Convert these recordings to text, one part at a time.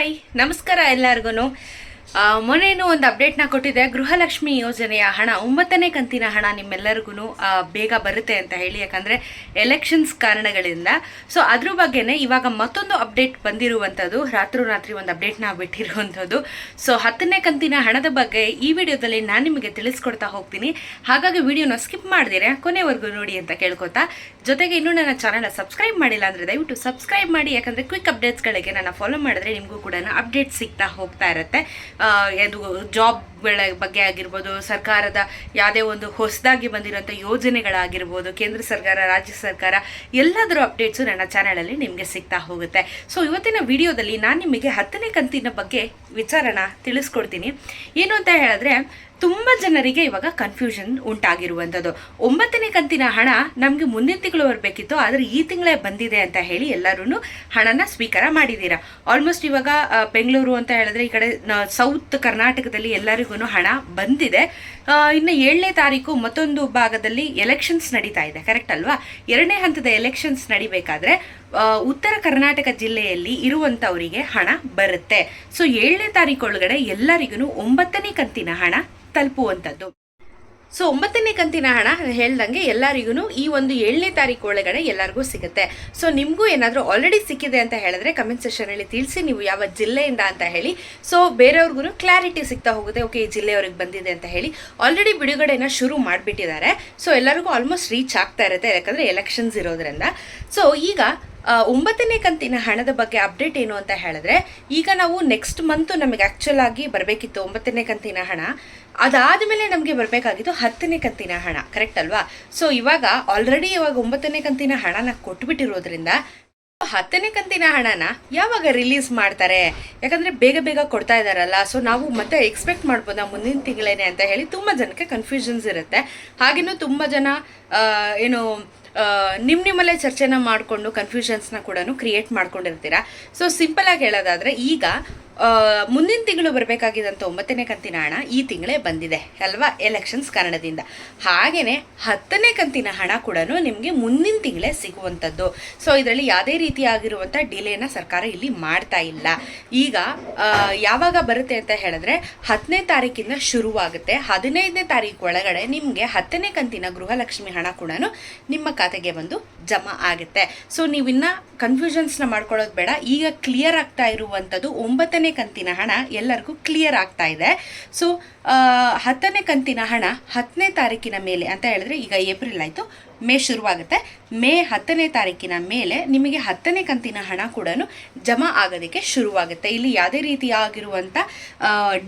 Hi ನಮಸ್ಕಾರ ಎಲ್ಲರಿಗೂ ಮೊನ್ನೇನು ಒಂದು ಅಪ್ಡೇಟ್ನ ಕೊಟ್ಟಿದೆ. ಗೃಹಲಕ್ಷ್ಮಿ ಯೋಜನೆಯ ಹಣ, ಒಂಬತ್ತನೇ ಕಂತಿನ ಹಣ ನಿಮ್ಮೆಲ್ಲರಿಗೂ ಬೇಗ ಬರುತ್ತೆ ಅಂತ ಹೇಳಿ. ಯಾಕಂದರೆ ಎಲೆಕ್ಷನ್ಸ್ ಕಾರಣಗಳಿಂದ. ಸೊ ಅದ್ರ ಬಗ್ಗೆನೇ ಇವಾಗ ಮತ್ತೊಂದು ಅಪ್ಡೇಟ್ ಬಂದಿರುವಂಥದ್ದು. ರಾತ್ರೋರಾತ್ರಿ ಒಂದು ಅಪ್ಡೇಟ್ನ ಬಿಟ್ಟಿರುವಂಥದ್ದು. ಸೊ ಹತ್ತನೇ ಕಂತಿನ ಹಣದ ಬಗ್ಗೆ ಈ ವಿಡಿಯೋದಲ್ಲಿ ನಾನು ನಿಮಗೆ ತಿಳಿಸ್ಕೊಡ್ತಾ ಹೋಗ್ತೀನಿ. ಹಾಗಾಗಿ ವಿಡಿಯೋನ ಸ್ಕಿಪ್ ಮಾಡಿದಿರಾ? ಕೊನೆವರೆಗೂ ನೋಡಿ ಅಂತ ಕೇಳ್ಕೊತಾ. ಜೊತೆಗೆ ಇನ್ನೂ ನನ್ನ ಚಾನಲ್ನ ಸಬ್ಸ್ಕ್ರೈಬ್ ಮಾಡಿಲ್ಲ ಅಂದರೆ ದಯವಿಟ್ಟು ಸಬ್ಸ್ಕ್ರೈಬ್ ಮಾಡಿ. ಯಾಕಂದರೆ ಕ್ವಿಕ್ ಅಪ್ಡೇಟ್ಸ್ಗಳಿಗೆ ನನ್ನ ಫಾಲೋ ಮಾಡಿದ್ರೆ ನಿಮಗೂ ಕೂಡ ಅಪ್ಡೇಟ್ ಸಿಗ್ತಾ ಹೋಗ್ತಾ ಇರುತ್ತೆ. ಆ, ಇದು ಜಾಬ್ಗಳ ಬಗ್ಗೆ ಆಗಿರ್ಬೋದು, ಸರ್ಕಾರದ ಯಾವುದೇ ಒಂದು ಹೊಸದಾಗಿ ಬಂದಿರುವಂಥ ಯೋಜನೆಗಳಾಗಿರ್ಬೋದು, ಕೇಂದ್ರ ಸರ್ಕಾರ, ರಾಜ್ಯ ಸರ್ಕಾರ, ಎಲ್ಲದರ ಅಪ್ಡೇಟ್ಸು ನನ್ನ ಚಾನಲಲ್ಲಿ ನಿಮಗೆ ಸಿಗ್ತಾ ಹೋಗುತ್ತೆ. ಸೊ ಇವತ್ತಿನ ವಿಡಿಯೋದಲ್ಲಿ ನಾನು ನಿಮಗೆ ಹತ್ತನೇ ಕಂತಿನ ಬಗ್ಗೆ ವಿಚಾರನ ತಿಳಿಸ್ಕೊಡ್ತೀನಿ. ಏನು ಅಂತ ಹೇಳಿದ್ರೆ, ತುಂಬ ಜನರಿಗೆ ಇವಾಗ ಕನ್ಫ್ಯೂಷನ್ ಉಂಟಾಗಿರುವಂಥದ್ದು. ಒಂಬತ್ತನೇ ಕಂತಿನ ಹಣ ನಮಗೆ ಮುಂದಿನ ತಿಂಗಳು ಬರಬೇಕಿತ್ತು ಆದರೆ ಈ ತಿಂಗಳೇ ಬಂದಿದೆ ಅಂತ ಹೇಳಿ ಎಲ್ಲರೂ ಹಣನ ಸ್ವೀಕಾರ ಮಾಡಿದ್ದೀರಾ. ಆಲ್ಮೋಸ್ಟ್ ಇವಾಗ ಬೆಂಗಳೂರು ಅಂತ ಹೇಳಿದ್ರೆ ಈ ಕಡೆ ಸೌತ್ ಕರ್ನಾಟಕದಲ್ಲಿ ಎಲ್ಲರಿಗೂ ಹಣ ಬಂದಿದೆ. ಇನ್ನು ಏಳನೇ ತಾರೀಕು ಮತ್ತೊಂದು ಭಾಗದಲ್ಲಿ ಎಲೆಕ್ಷನ್ಸ್ ನಡೀತಾ ಇದೆ. ಕರೆಕ್ಟ್ ಅಲ್ವಾ? ಎರಡನೇ ಹಂತದ ಎಲೆಕ್ಷನ್ಸ್ ನಡಿಬೇಕಾದ್ರೆ ಉತ್ತರ ಕರ್ನಾಟಕ ಜಿಲ್ಲೆಯಲ್ಲಿ ಇರುವಂಥವರಿಗೆ ಹಣ ಬರುತ್ತೆ. ಸೊ ಏಳನೇ ತಾರೀಕು ಒಳಗಡೆ ಎಲ್ಲರಿಗೂ ಒಂಬತ್ತನೇ ಕಂತಿನ ಹಣ ತಲುಪುವಂಥದ್ದು. ಸೊ ಒಂಬತ್ತನೇ ಕಂತಿನ ಹಣ ಹೇಳ್ದಂಗೆ ಎಲ್ಲರಿಗೂ ಈ ಒಂದು ಏಳನೇ ತಾರೀಕು ಒಳಗಡೆ ಎಲ್ಲರಿಗೂ ಸಿಗುತ್ತೆ. ಸೊ ನಿಮಗೂ ಏನಾದರೂ ಆಲ್ರೆಡಿ ಸಿಕ್ಕಿದೆ ಅಂತ ಹೇಳಿದ್ರೆ ಕಮೆಂಟ್ ಸೆಷನಲ್ಲಿ ತಿಳಿಸಿ, ನೀವು ಯಾವ ಜಿಲ್ಲೆಯಿಂದ ಅಂತ ಹೇಳಿ. ಸೊ ಬೇರೆಯವ್ರಿಗೂ ಕ್ಲಾರಿಟಿ ಸಿಗ್ತಾ ಹೋಗುತ್ತೆ ಓಕೆ ಈ ಜಿಲ್ಲೆಯವ್ರಿಗೆ ಬಂದಿದೆ ಅಂತ ಹೇಳಿ. ಆಲ್ರೆಡಿ ಬಿಡುಗಡೆನ ಶುರು ಮಾಡಿಬಿಟ್ಟಿದ್ದಾರೆ. ಸೊ ಎಲ್ಲರಿಗೂ ಆಲ್ಮೋಸ್ಟ್ ರೀಚ್ ಆಗ್ತಾ ಇರುತ್ತೆ, ಯಾಕಂದರೆ ಎಲೆಕ್ಷನ್ಸ್ ಇರೋದ್ರಿಂದ. ಸೊ ಈಗ ಒಂಬತ್ತನೇ ಕಂತಿನ ಹಣದ ಬಗ್ಗೆ ಅಪ್ಡೇಟ್ ಏನು ಅಂತ ಹೇಳಿದ್ರೆ, ಈಗ ನಾವು ನೆಕ್ಸ್ಟ್ ಮಂತು ನಮಗೆ ಆ್ಯಕ್ಚುಲ್ ಆಗಿ ಬರಬೇಕಿತ್ತು ಒಂಬತ್ತನೇ ಕಂತಿನ ಹಣ. ಅದಾದ ಮೇಲೆ ನಮಗೆ ಬರಬೇಕಾಗಿತ್ತು ಹತ್ತನೇ ಕಂತಿನ ಹಣ ಕರೆಕ್ಟ್ ಅಲ್ವಾ? ಸೊ ಇವಾಗ ಆಲ್ರೆಡಿ ಇವಾಗ ಒಂಬತ್ತನೇ ಕಂತಿನ ಹಣನ ಕೊಟ್ಬಿಟ್ಟಿರೋದ್ರಿಂದ, ಹತ್ತನೇ ಕಂತಿನ ಹಣನ ಯಾವಾಗ ರಿಲೀಸ್ ಮಾಡ್ತಾರೆ? ಯಾಕಂದ್ರೆ ಬೇಗ ಬೇಗ ಕೊಡ್ತಾ ಇದಾರಲ್ಲ ಸೊ ನಾವು ಮತ್ತೆ ಎಕ್ಸ್ಪೆಕ್ಟ್ ಮಾಡ್ಬೋದಾ ಮುಂದಿನ ತಿಂಗಳೇನೆ ಅಂತ ಹೇಳಿ ತುಂಬ ಜನಕ್ಕೆ ಕನ್ಫ್ಯೂಷನ್ಸ್ ಇರುತ್ತೆ. ಹಾಗೇನೂ ತುಂಬ ಜನ ಏನು ಆ, ನಿಮ್ ನಿಮ್ಮಲ್ಲೇ ಚರ್ಚೆನ ಮಾಡಿಕೊಂಡು ಕನ್ಫ್ಯೂಷನ್ಸ್ನ ಕೂಡ ಕ್ರಿಯೇಟ್ ಮಾಡ್ಕೊಂಡಿರ್ತೀರಾ? ಸೊ ಆಗಿ ಹೇಳೋದಾದ್ರೆ ಈಗ ಮುಂದಿನ ತಿಂಗಳು ಬರಬೇಕಾಗಿದ್ದಂಥ ಒಂಬತ್ತನೇ ಕಂತಿನ ಹಣ ಈ ತಿಂಗಳೇ ಬಂದಿದೆ ಅಲ್ವಾ? ಎಲೆಕ್ಷನ್ಸ್ ಕಾರಣದಿಂದ ಹಾಗೆಯೇ ಹತ್ತನೇ ಕಂತಿನ ಹಣ ಕೂಡ ನಿಮಗೆ ಮುಂದಿನ ತಿಂಗಳೇ ಸಿಗುವಂಥದ್ದು ಸೊ ಇದರಲ್ಲಿ ಯಾವುದೇ ರೀತಿಯಾಗಿರುವಂಥ ಡಿಲೇನ ಸರ್ಕಾರ ಇಲ್ಲಿ ಮಾಡ್ತಾ ಇಲ್ಲ. ಈಗ ಯಾವಾಗ ಬರುತ್ತೆ ಅಂತ ಹೇಳಿದ್ರೆ ಹತ್ತನೇ ತಾರೀಕಿಂದ ಶುರುವಾಗುತ್ತೆ. ಹದಿನೈದನೇ ತಾರೀಕು ಒಳಗಡೆ ನಿಮಗೆ ಹತ್ತನೇ ಕಂತಿನ ಗೃಹಲಕ್ಷ್ಮಿ ಹಣ ಕೂಡ ನಿಮ್ಮ ಖಾತೆಗೆ ಬಂದು ಜಮಾ ಆಗುತ್ತೆ. ಸೊ ನೀವಿನ್ನ ಕನ್ಫ್ಯೂಷನ್ಸ್ನ ಮಾಡ್ಕೊಳ್ಳೋದು ಬೇಡ. ಈಗ ಕ್ಲಿಯರ್ ಆಗ್ತಾ ಇರುವಂಥದ್ದು ಒಂಬತ್ತನೇ ಕಂತಿನ ಹಣ ಎಲ್ಲರಿಗೂ ಕ್ಲಿಯರ್ ಆಗ್ತಾ ಇದೆ. ಸೊ ಹತ್ತನೇ ಕಂತಿನ ಹಣ ಹತ್ತನೇ ತಾರೀಕಿನ ಮೇಲೆ ಅಂತ ಹೇಳಿದ್ರೆ ಈಗ ಏಪ್ರಿಲ್ ಆಯಿತು, ಮೇ ಶುರುವಾಗುತ್ತೆ. ಮೇ ಹತ್ತನೇ ತಾರೀಕಿನ ಮೇಲೆ ನಿಮಗೆ ಹತ್ತನೇ ಕಂತಿನ ಹಣ ಕೂಡ ಜಮಾ ಆಗೋದಕ್ಕೆ ಶುರುವಾಗುತ್ತೆ. ಇಲ್ಲಿ ಯಾವುದೇ ರೀತಿಯಾಗಿರುವಂಥ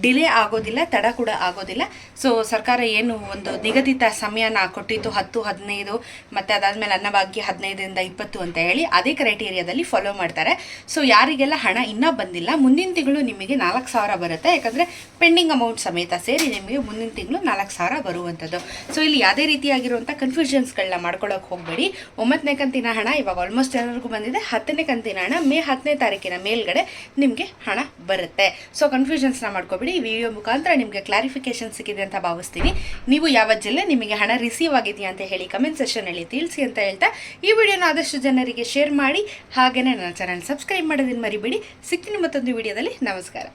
ಡಿಲೇ ಆಗೋದಿಲ್ಲ, ತಡ ಕೂಡ ಆಗೋದಿಲ್ಲ. ಸೊ ಸರ್ಕಾರ ಏನು ಒಂದು ನಿಗದಿತ ಸಮಯನ ಕೊಟ್ಟಿತ್ತು, ಹತ್ತು, ಹದಿನೈದು, ಮತ್ತು ಅದಾದಮೇಲೆ ಅನ್ನಭಾಗ್ಯ ಹದಿನೈದರಿಂದ ಇಪ್ಪತ್ತು ಅಂತ ಹೇಳಿ ಅದೇ ಕ್ರೈಟೀರಿಯಾದಲ್ಲಿ ಫಾಲೋ ಮಾಡ್ತಾರೆ. ಸೊ ಯಾರಿಗೆಲ್ಲ ಹಣ ಇನ್ನೂ ಬಂದಿಲ್ಲ, ಮುಂದಿನ ತಿಂಗಳು ನಿಮಗೆ ನಾಲ್ಕು ಸಾವಿರ ಬರುತ್ತೆ. ಯಾಕಂದರೆ ಪೆಂಡಿಂಗ್ ಅಮೌಂಟ್ ಸಮೇತ ಸೇರಿ ನಿಮಗೆ ಮುಂದಿನ ತಿಂಗಳು ನಾಲ್ಕು ಸಾವಿರ ಬರುವಂಥದ್ದು. ಸೊ ಇಲ್ಲಿ ಯಾವುದೇ ರೀತಿಯಾಗಿರುವಂಥ ಕನ್ಫ್ಯೂಷನ್ಸ್ಗಳನ್ನ ಮಾಡ್ಕೊಳ್ಳೋಕೆ ಹೋಗಬೇಡಿ. ಒಂಬತ್ತನೇ ಕಂತಿನ ಹಣ ಇವಾಗ ಆಲ್ಮೋಸ್ಟ್ ಎಲ್ಲರಿಗೂ ಬಂದಿದೆ. ಹತ್ತನೇ ಕಂತಿನ ಹಣ ಮೇ ಹತ್ತನೇ ತಾರೀಕಿನ ಮೇಲ್ಗಡೆ ನಿಮಗೆ ಹಣ ಬರುತ್ತೆ. ಸೊ ಕನ್ಫ್ಯೂಷನ್ಸ್ನ ಮಾಡ್ಕೋಬೇಡಿ. ಈ ವಿಡಿಯೋ ಮುಖಾಂತರ ನಿಮಗೆ ಕ್ಲಾರಿಫಿಕೇಶನ್ ಸಿಕ್ಕಿದೆ ಅಂತ ಭಾವಿಸ್ತೀನಿ. ನೀವು ಯಾವ ಜಿಲ್ಲೆ ನಿಮಗೆ ಹಣ ರಿಸೀವ್ ಆಗಿದೆಯಾ ಅಂತ ಹೇಳಿ ಕಮೆಂಟ್ ಸೆಷನಲ್ಲಿ ತಿಳಿಸಿ ಅಂತ ಹೇಳ್ತಾ, ಈ ವಿಡಿಯೋನ ಆದಷ್ಟು ಜನರಿಗೆ ಶೇರ್ ಮಾಡಿ. ಹಾಗೆಯೇ ನನ್ನ ಚಾನಲ್ ಸಬ್ಸ್ಕ್ರೈಬ್ ಮಾಡೋದನ್ನು ಮರಿಬೇಡಿ. ಸಿಕ್ಕಿನ ಮತ್ತೊಂದು ವಿಡಿಯೋದಲ್ಲಿ ನಮಸ್ಕಾರ.